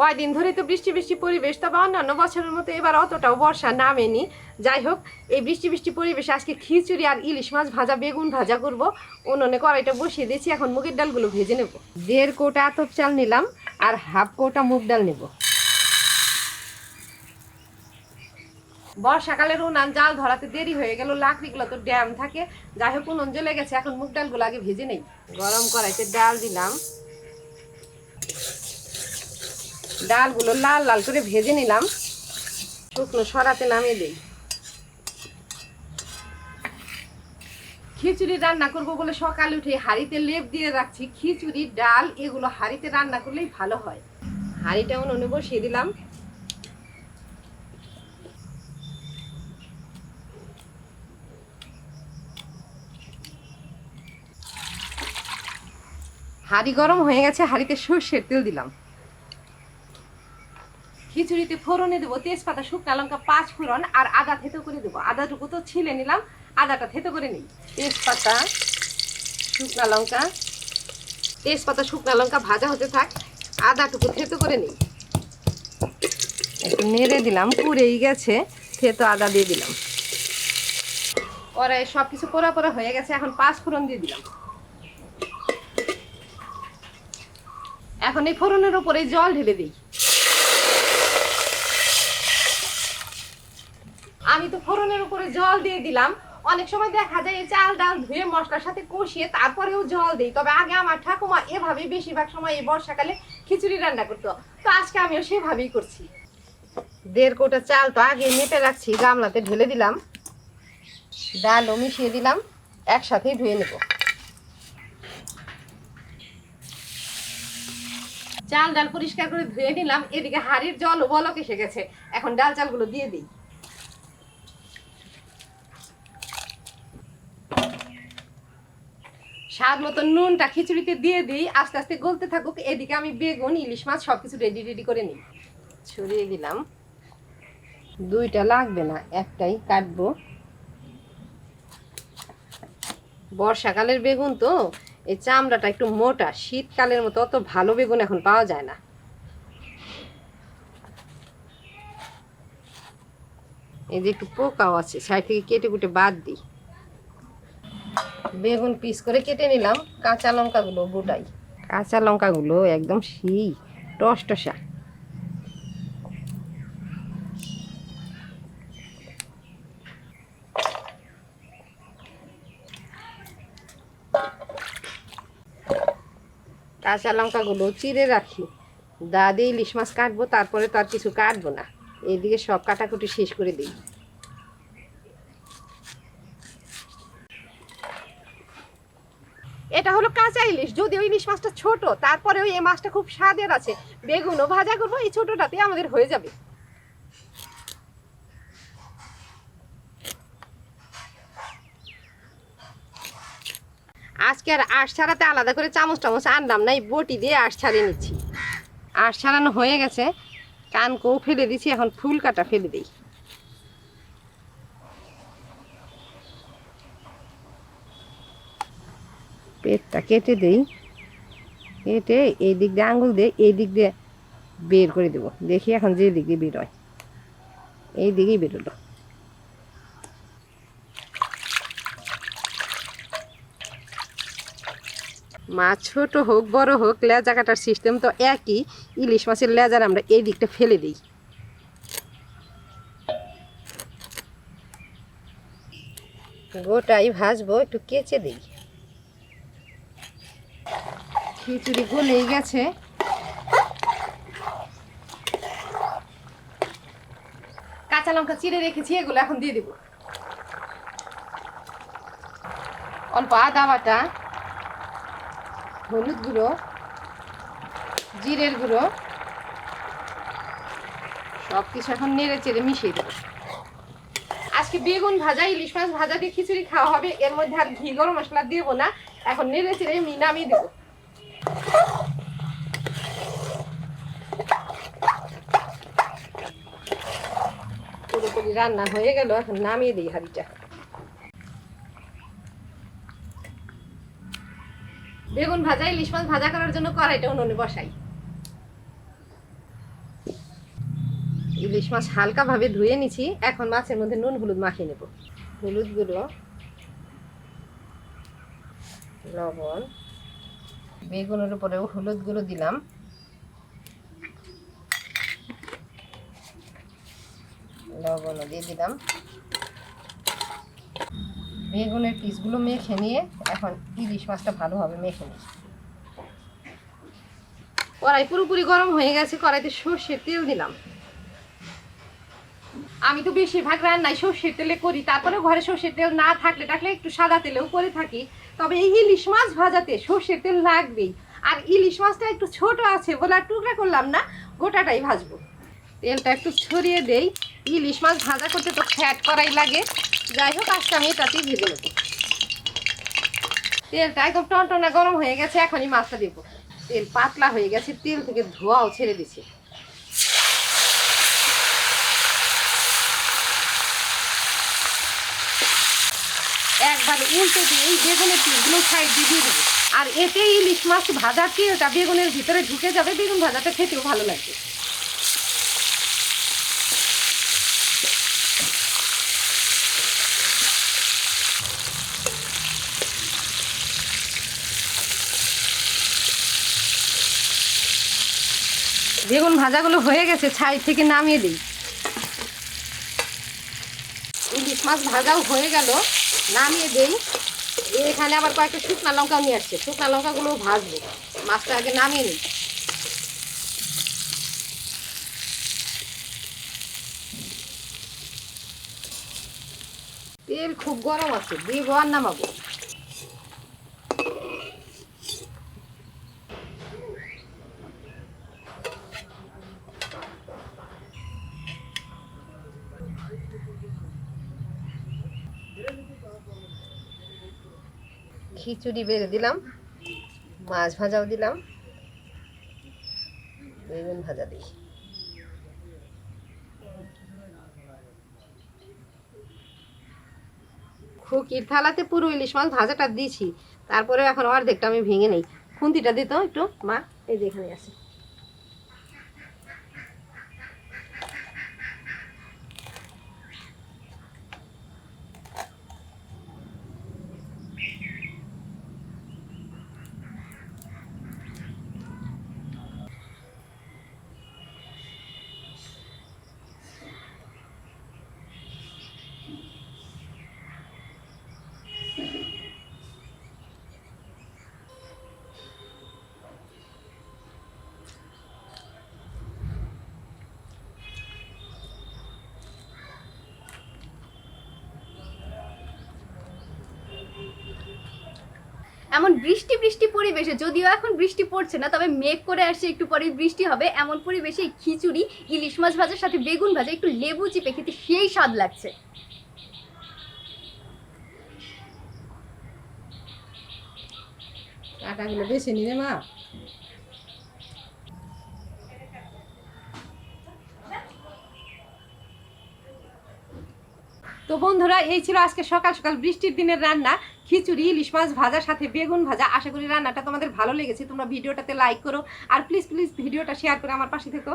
কয়দিন ধরে তো বৃষ্টি বৃষ্টি পরিবেশ, তবে অন্যান্য বছরের মতো এবার অতটাও বর্ষা নামেনি। যাই হোক, এই বৃষ্টি বৃষ্টি পরিবেশে আজকে খিচুড়ি আর ইলিশ মাছ ভাজা, বেগুন ভাজা করব। উনুনে কড়াইটা বসিয়ে দিয়েছি, এখন মুগের ডালগুলো ভেজে নেব। দেড় কোটা আতপ চাল নিলাম আর হাফ কোটা মুগ ডাল নেব। বর্ষাকালের উনান জাল ধরাতে দেরি হয়ে গেল, লাকড়িগুলো তো ড্যাম থাকে। যাই হোক, উনুন জ্বলে গেছে, এখন মুগ ডালগুলো আগে ভেজে নেই। গরম কড়াইতে ডাল দিলাম। ডালগুলো লাল লাল করে ভেজে নিলাম। শুকনো সরাতে নামিয়ে দিই। খিচুড়ি রান্না করব বলে সকালে উঠে হাঁড়িতে লেপ দিয়ে রাখছি খিচুড়ি, ডাল, এগুলো হাঁড়িতে রান্না করলেই ভালো হয়। হাঁড়িটা উনুনে বসিয়ে দিলাম। হাঁড়ি গরম হয়ে গেছে, হাঁড়িতে সর্ষের তেল দিলাম। খিচুড়িতে ফোড়নে দেবো, তেজপাতা, শুকনা লঙ্কা, পাঁচ ফোড়ন আর আদা থেতো করে দেবো। আদাটুকু তো ছিলে নিলাম, আদাটা থেতো করে নিই। তেজপাতা, শুকনা লঙ্কা, তেজপাতা, শুকনা লঙ্কা ভাজা হতে থাক, আদাটুকু থেতো করে নিই। একটু নেড়ে দিলাম, পুড়েই গেছে, থেতো আদা দিয়ে দিলাম। কড়াই সব কিছু পোড়া পোড়া হয়ে গেছে, এখন পাঁচ ফোড়ন দিয়ে দিলাম। এখন এই ফোড়নের উপরে জল ঢেলে দিই। আমি তো ফোড়নের উপরে জল দিয়ে দিলাম। অনেক সময় দেখা যায় এই চাল ডাল ধুয়ে মশলার সাথে কষিয়ে তারপরেও জল দিই। তবে আগে আমার ঠাকুমা এভাবে বেশিরভাগ সময় এই বর্ষাকালে খিচুড়ি রান্না করতো। তো আজকে আমিও সেভাবেই করছি। দেড় কোটা চাল তো আগে মেপে রাখছি, গামলাতে ঢেলে দিলাম। ডালও মিশিয়ে দিলাম, একসাথেই ধুয়ে নেব। চাল ডাল পরিষ্কার করে ধুয়ে নিলাম, এদিকে হাড়ির জল বলক এসে গেছে। এখন ডাল চালগুলো দিয়ে দিই। স্বাদ মতো নুনটা খিচুড়িতে দিয়ে দিই, আস্তে আস্তে গলতে থাকুক। এদিকে আমি বেগুন, ইলিশ মাছ সব কিছু রেডি রেডি করে নিই। ছড়িয়ে দিলাম। দুইটা লাগবে না, একটাই কাটবো। বর্ষাকালের বেগুন তো, এই চামড়াটা একটু মোটা। শীতকালের মতো অত ভালো বেগুন এখন পাওয়া যায় না। এই যে একটু পোকাও আছে, সাইড থেকে কেটে কুটে বাদ দিই। বেগুন পিস করে কেটে নিলাম, কাঁচা লঙ্কাগুলো, গোটাই। কাঁচা লঙ্কাগুলো একদম সেই টস টসা। কাঁচা লঙ্কাগুলো চিড়ে রাখি। দা দিয়ে ইলিশ মাছ কাটবো, তারপরে তো আর কিছু কাটবো না। এদিকে সব কাটাকুটি শেষ করে দিই। এটা হলো কাঁচা ইলিশ। যদিও ইলিশ মাছটা ছোট তারপরেও এই মাছটা খুব স্বাদের আছে, বেগুনও ভাজা করব, এই ছোটটাতে আমাদের হয়ে যাবে। আজকে আর আঁশ ছাড়াতে আলাদা করে চামচ টামচ আনলাম না এই বটি দিয়ে আঁশ ছাড়িয়ে নিচ্ছি। আঁশ ছাড়ানো হয়ে গেছে, কানকেও ফেলে দিছি, এখন ফুল কাটা ফেলে দিই। পেটটা কেটে দেই। কেটে এই দিক দিয়ে আঙুল দিয়ে এই দিক দিয়ে বের করে দেবো। দেখি এখন যে দিক দিয়ে বের হয় এই দিকেই বেরোলো। মাছ ছোট হোক, বড় হোক, লেজা কাটার সিস্টেম তো একই। ইলিশ মাছের লেজার আমরা এই দিকটা ফেলে দিই। গোটাই ভাজবো, একটু কেচে দিই। খিচুড়ি গলেই গেছে। কাঁচা লঙ্কা চিড়ে রেখেছি, এগুলো এখন দিয়ে দিব। অল্প আদা বাটা, হলুদ গুঁড়ো, জিরের গুঁড়ো সব কিছু এখন নেড়ে চেড়ে মিশিয়ে দেবো। আজকে বেগুন ভাজা, ইলিশ মাছ ভাজা দিয়ে খিচুড়ি খাওয়া হবে, এর মধ্যে আর ঘি, গরম মশলা দেবো না, এখন নেড়ে চেড়ে আমি নামিয়ে দেবো। পুরোপুরি রান্না হয়ে গেল, এখন নামিয়ে দিই বেগুন ভাজা, ইলিশ মাছ ভাজা করার জন্য কড়াইটা উনুনে বসাই। ইলিশ মাছ হালকাভাবে ধুয়ে নিছি, এখন মাছের মধ্যে নুন, হলুদ মাখিয়ে নেব। হলুদ গুঁড়ো লবণ বেগুনের উপরেও হলুদ গুঁড়ো দিলাম। লবণও দিয়ে দিলাম। বেগুনের পিসগুলো মেখে নিয়ে এখন ইলিশ মাছটা ভালোভাবে মেখে নিই। কড়াই পুরোপুরি গরম হয়ে গেছে, কড়াইতে সর্ষের তেল দিলাম। আমি তো বেশিরভাগ রান্নাই সর্ষের তেলে করি তারপরে ঘরে সর্ষের তেল না থাকলে টাকলে একটু সাদা তেলেও করে থাকি। তবে এই ইলিশ মাছ ভাজাতে সর্ষের তেল লাগবেই। আর ইলিশ মাছটা একটু ছোট আছে বলে আর টুকরা করলাম না, গোটাটাই ভাজবো। তেলটা একটু ছড়িয়ে দেই। ইলিশ মাছ ভাজা করতে তো ফ্যাট করাই লাগে। যাই হোক, আজকে আমি এটাতেই ভেজে নেব। তেলটা একদম টনটনা গরম হয়ে গেছে, এখনই মাছটা দেবো। তেল পাতলা হয়ে গেছে, তেল থেকে ধোয়াও ছেড়ে দিছে একবার উল্টে দিয়ে এই বেগুনের পিসগুলো সাইড দিয়ে দিয়ে দেবো। আর এতে ইলিশ মাছ ভাজা কি তেলটা বেগুনের ভিতরে ঢুকে যাবে, বেগুন ভাজাটা খেতেও ভালো লাগবে বেগুন ভাজাগুলো হয়ে গেছে, ছাই থেকে নামিয়ে দিই। ইলিশ মাছ ভাজাও হয়ে গেল। নামিয়ে দিই। এখানে আবার কয়েকটা শুকনা লঙ্কা নিয়ে আসছে। শুকনা লঙ্কাগুলো ভাজবো। মাছটা আগে নামিয়ে নিই। তেল খুব গরম আছে, দিয়ে আর নামাবো। খিচুড়ি বেড়ে দিলাম, মাছ ভাজাও দিলাম, বেগুন ভাজা দিই। খুকির থালাতে পুরো ইলিশ মাছ ভাজাটা দিছি তারপরে এখন অর্ধেকটা আমি ভেঙে নেই। খুন্তিটা দিত একটু, মা, এই যে এখানে আছে। এমন বৃষ্টি বৃষ্টি পরিবেশে, যদিও এখন বৃষ্টি পড়ছে না, তবে মেঘ করে আসছে, একটু পরে বৃষ্টি হবে। এমন পরিবেশে খিচুড়ি, ইলিশ মাছ ভাজার সাথে বেগুন ভাজা, একটু লেবু চিপে খেতে সেই স্বাদ লাগছে। কাটাগুলো বেছে নিলে মা। তো বন্ধুরা, এই ছিল আজকে সকাল সকাল বৃষ্টির দিনের রান্না। খিচুড়ি, ইলিশ মাছ ভাজার সাথে বেগুন ভাজা। আশা করি রান্নাটা তোমাদের ভালো লেগেছে। তোমরা ভিডিওটাতে লাইক করো। আর প্লিজ প্লিজ ভিডিওটা শেয়ার করে আমার পাশে থেকো।